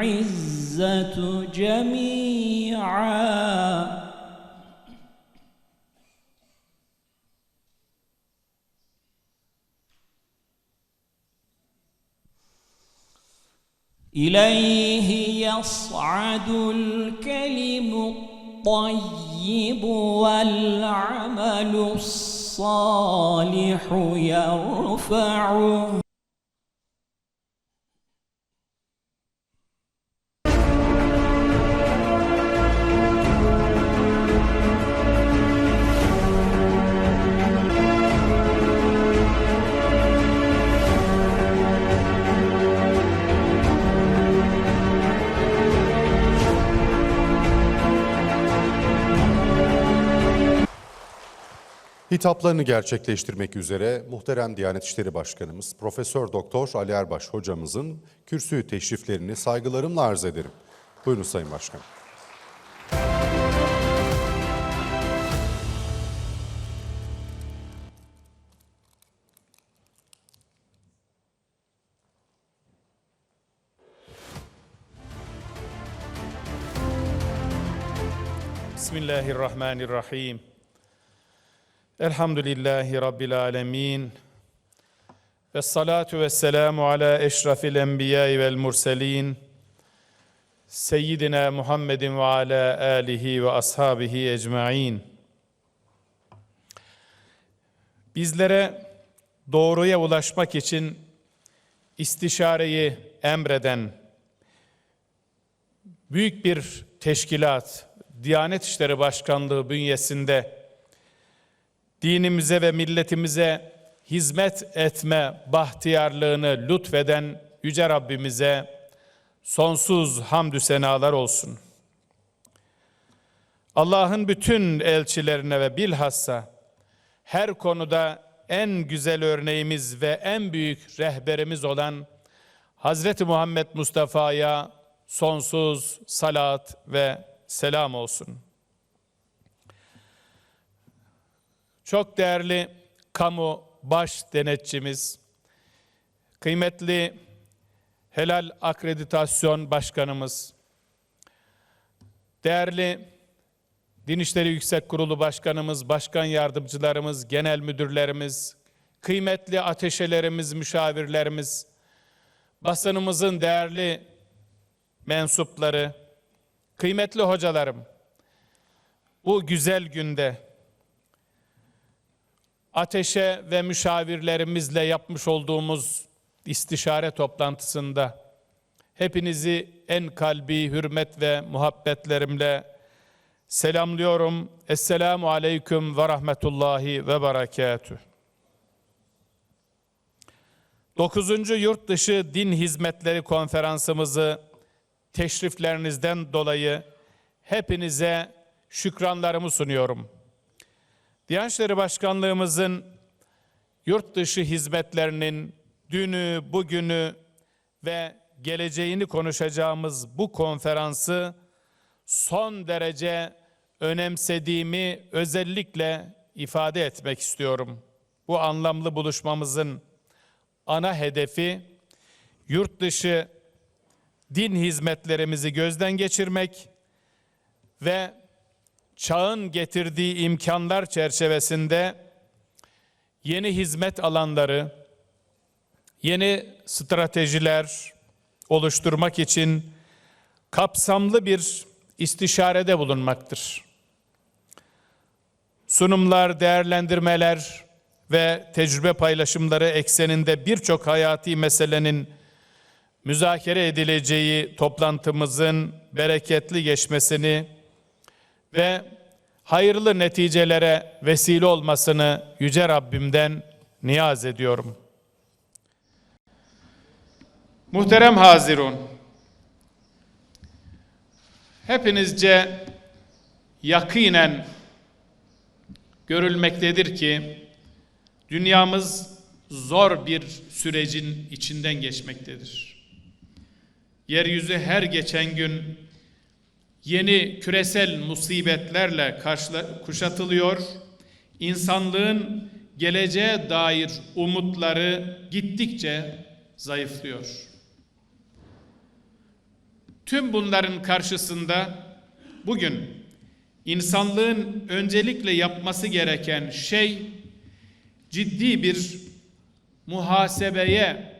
العزة جميعا. إليه يصعد الكلم الطيب والعمل الصالح يرفعه. Hitaplarını gerçekleştirmek üzere muhterem Diyanet İşleri Başkanımız Profesör Doktor Ali Erbaş hocamızın kürsü teşriflerini saygılarımla arz ederim. Buyurun Sayın Başkanım. Bismillahirrahmanirrahim. Elhamdülillahi Rabbil alemin. Ve salatu ve selamu ala eşrafil enbiyai vel murselin. Seyyidina Muhammedin ve ala alihi ve ashabihi ecmain. Bizlere doğruya ulaşmak için istişareyi emreden büyük bir teşkilat, Diyanet İşleri Başkanlığı bünyesinde dinimize ve milletimize hizmet etme bahtiyarlığını lütfeden Yüce Rabbimize sonsuz hamdü senalar olsun. Allah'ın bütün elçilerine ve bilhassa her konuda en güzel örneğimiz ve en büyük rehberimiz olan Hazreti Muhammed Mustafa'ya sonsuz salat ve selam olsun. Çok değerli kamu baş denetçimiz, kıymetli Helal Akreditasyon Başkanımız, değerli Din İşleri Yüksek Kurulu Başkanımız, Başkan Yardımcılarımız, Genel Müdürlerimiz, kıymetli ateşelerimiz, müşavirlerimiz, basınımızın değerli mensupları, kıymetli hocalarım, bu güzel günde ateşe ve müşavirlerimizle yapmış olduğumuz istişare toplantısında hepinizi en kalbi hürmet ve muhabbetlerimle selamlıyorum. Esselamu aleyküm ve rahmetullahi ve berekatüh. 9. Yurt Dışı Din Hizmetleri Konferansımızı teşriflerinizden dolayı hepinize şükranlarımı sunuyorum. Diyanet İşleri Başkanlığımızın yurt dışı hizmetlerinin dünü, bugünü ve geleceğini konuşacağımız bu konferansı son derece önemsediğimi özellikle ifade etmek istiyorum. Bu anlamlı buluşmamızın ana hedefi yurt dışı din hizmetlerimizi gözden geçirmek ve çağın getirdiği imkanlar çerçevesinde yeni hizmet alanları, yeni stratejiler oluşturmak için kapsamlı bir istişarede bulunmaktır. Sunumlar, değerlendirmeler ve tecrübe paylaşımları ekseninde birçok hayati meselenin müzakere edileceği toplantımızın bereketli geçmesini ve hayırlı neticelere vesile olmasını yüce Rabbimden niyaz ediyorum. Muhterem Hazirun, hepinizce yakinen görülmektedir ki dünyamız zor bir sürecin içinden geçmektedir. Yeryüzü her geçen gün yeni küresel musibetlerle kuşatılıyor. insanlığın geleceğe dair umutları gittikçe zayıflıyor. Tüm bunların karşısında bugün insanlığın öncelikle yapması gereken şey ciddi bir muhasebeye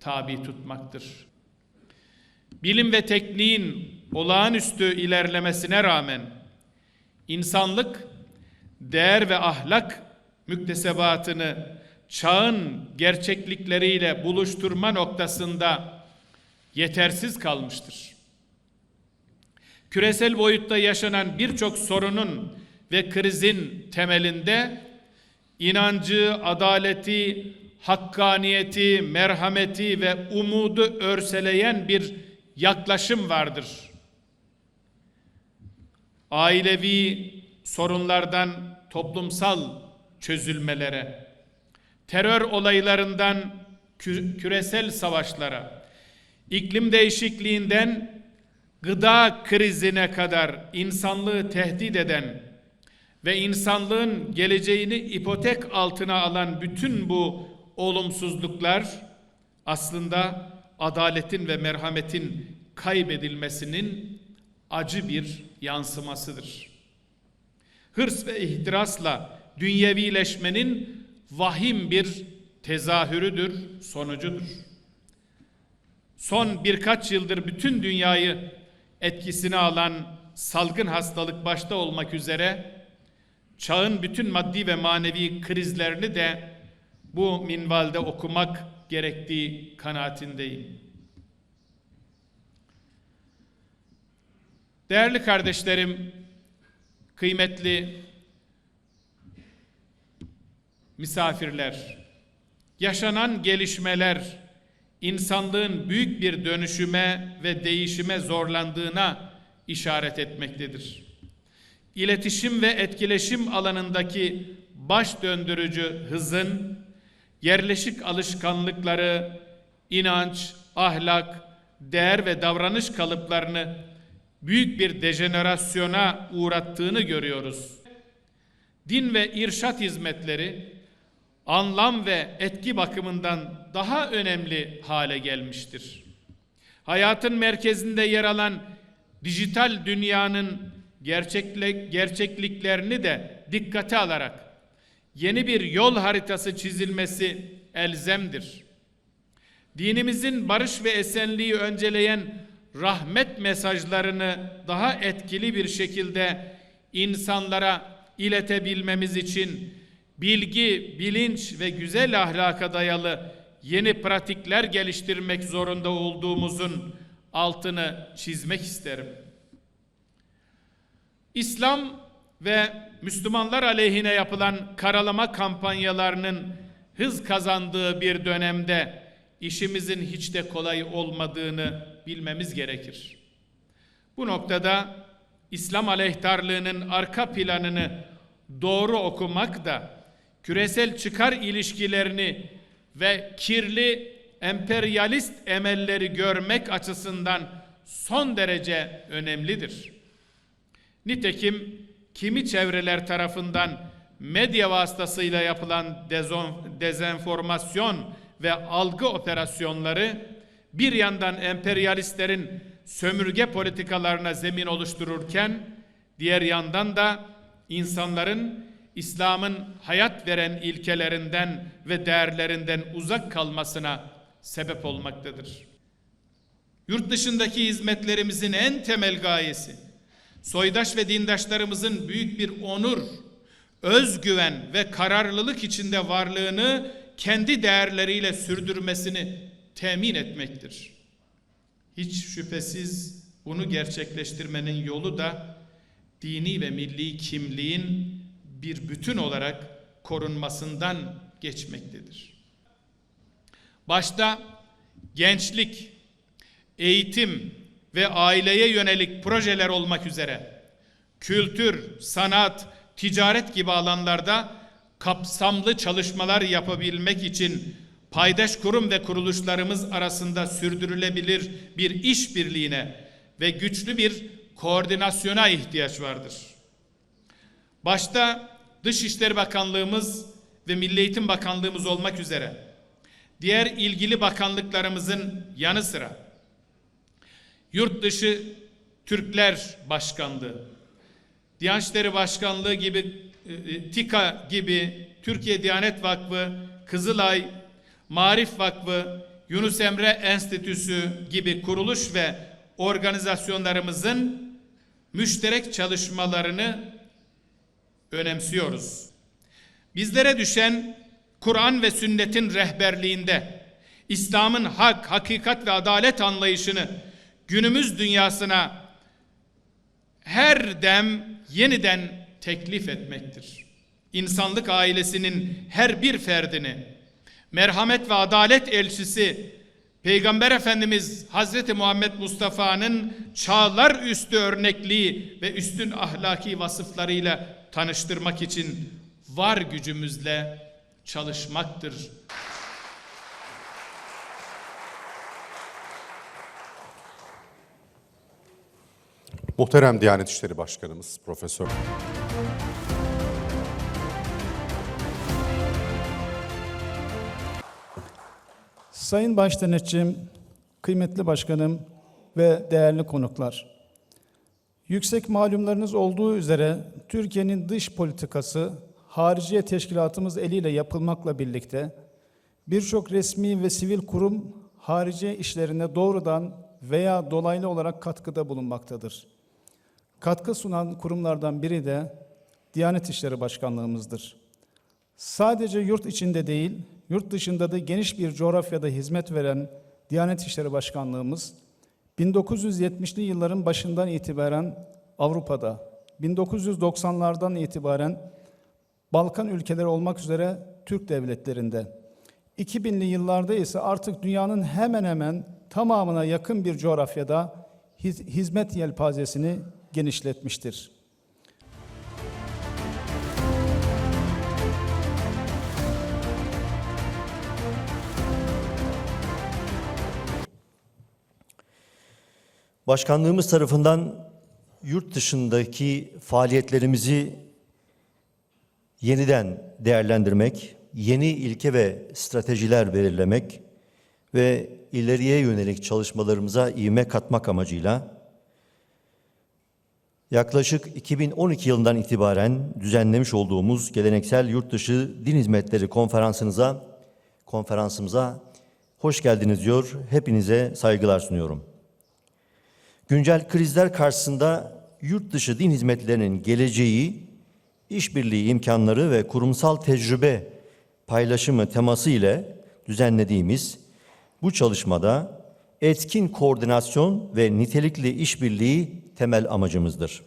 tabi tutmaktır. Bilim ve tekniğin olağanüstü ilerlemesine rağmen insanlık değer ve ahlak müktesebatını çağın gerçeklikleriyle buluşturma noktasında yetersiz kalmıştır. Küresel boyutta yaşanan birçok sorunun ve krizin temelinde inancı, adaleti, hakkaniyeti, merhameti ve umudu örseleyen bir yaklaşım vardır. Ailevi sorunlardan toplumsal çözülmelere, terör olaylarından kü- küresel savaşlara, iklim değişikliğinden gıda krizine kadar insanlığı tehdit eden ve insanlığın geleceğini ipotek altına alan bütün bu olumsuzluklar aslında adaletin ve merhametin kaybedilmesinin acı bir yansımasıdır. Hırs ve ihtirasla dünyevileşmenin vahim bir tezahürüdür, sonucudur. Son birkaç yıldır bütün dünyayı etkisine alan salgın hastalık başta olmak üzere çağın bütün maddi ve manevi krizlerini de bu minvalde okumak gerektiği kanaatindeyim. Değerli kardeşlerim, kıymetli misafirler, yaşanan gelişmeler insanlığın büyük bir dönüşüme ve değişime zorlandığına işaret etmektedir. İletişim ve etkileşim alanındaki baş döndürücü hızın yerleşik alışkanlıkları, inanç, ahlak, değer ve davranış kalıplarını büyük bir dejenerasyona uğrattığını görüyoruz. Din ve irşat hizmetleri anlam ve etki bakımından daha önemli hale gelmiştir. Hayatın merkezinde yer alan dijital dünyanın gerçekle, gerçekliklerini de dikkate alarak yeni bir yol haritası çizilmesi elzemdir. Dinimizin barış ve esenliği önceleyen rahmet mesajlarını daha etkili bir şekilde insanlara iletebilmemiz için bilgi, bilinç ve güzel ahlaka dayalı yeni pratikler geliştirmek zorunda olduğumuzun altını çizmek isterim. İslam ve Müslümanlar aleyhine yapılan karalama kampanyalarının hız kazandığı bir dönemde işimizin hiç de kolay olmadığını bilmemiz gerekir. Bu noktada İslam aleyhtarlığının arka planını doğru okumak da küresel çıkar ilişkilerini ve kirli emperyalist emelleri görmek açısından son derece önemlidir. Nitekim kimi çevreler tarafından medya vasıtasıyla yapılan dezenformasyon ve algı operasyonları bir yandan emperyalistlerin sömürge politikalarına zemin oluştururken diğer yandan da insanların İslam'ın hayat veren ilkelerinden ve değerlerinden uzak kalmasına sebep olmaktadır. Yurt dışındaki hizmetlerimizin en temel gayesi soydaş ve dindaşlarımızın büyük bir onur, özgüven ve kararlılık içinde varlığını kendi değerleriyle sürdürmesini temin etmektir. Hiç şüphesiz bunu gerçekleştirmenin yolu da dini ve milli kimliğin bir bütün olarak korunmasından geçmektedir. Başta gençlik, eğitim ve aileye yönelik projeler olmak üzere kültür, sanat, ticaret gibi alanlarda kapsamlı çalışmalar yapabilmek için paydaş kurum ve kuruluşlarımız arasında sürdürülebilir bir işbirliğine ve güçlü bir koordinasyona ihtiyaç vardır. Başta Dışişleri Bakanlığımız ve Milli Eğitim Bakanlığımız olmak üzere diğer ilgili bakanlıklarımızın yanı sıra Yurt dışı Türkler Başkanlığı, Diyanet İşleri Başkanlığı gibi, e, e, TİKA gibi, Türkiye Diyanet Vakfı, Kızılay, Marif Vakfı, Yunus Emre Enstitüsü gibi kuruluş ve organizasyonlarımızın müşterek çalışmalarını önemsiyoruz. Bizlere düşen Kur'an ve sünnetin rehberliğinde İslam'ın hak, hakikat ve adalet anlayışını günümüz dünyasına her dem yeniden teklif etmektir. İnsanlık ailesinin her bir ferdini merhamet ve adalet elçisi Peygamber Efendimiz Hazreti Muhammed Mustafa'nın çağlar üstü örnekliği ve üstün ahlaki vasıflarıyla tanıştırmak için var gücümüzle çalışmaktır. Muhterem Diyanet İşleri Başkanımız Profesör Sayın Başdenetçim, kıymetli başkanım ve değerli konuklar. Yüksek malumlarınız olduğu üzere Türkiye'nin dış politikası hariciye teşkilatımız eliyle yapılmakla birlikte birçok resmi ve sivil kurum hariciye işlerine doğrudan veya dolaylı olarak katkıda bulunmaktadır. Katkı sunan kurumlardan biri de Diyanet İşleri Başkanlığımızdır. Sadece yurt içinde değil, yurt dışında da geniş bir coğrafyada hizmet veren Diyanet İşleri Başkanlığımız, 1970'li yılların başından itibaren Avrupa'da, 1990'lardan itibaren Balkan ülkeleri olmak üzere Türk devletlerinde, 2000'li yıllarda ise artık dünyanın hemen hemen tamamına yakın bir coğrafyada hiz- hizmet yelpazesini genişletmiştir. Başkanlığımız tarafından yurt dışındaki faaliyetlerimizi yeniden değerlendirmek, yeni ilke ve stratejiler belirlemek ve ileriye yönelik çalışmalarımıza ivme katmak amacıyla yaklaşık 2012 yılından itibaren düzenlemiş olduğumuz geleneksel yurtdışı din hizmetleri konferansınıza konferansımıza hoş geldiniz diyor. Hepinize saygılar sunuyorum. Güncel krizler karşısında yurt dışı din hizmetlerinin geleceği, işbirliği imkanları ve kurumsal tecrübe paylaşımı teması ile düzenlediğimiz bu çalışmada etkin koordinasyon ve nitelikli işbirliği temel amacımızdır.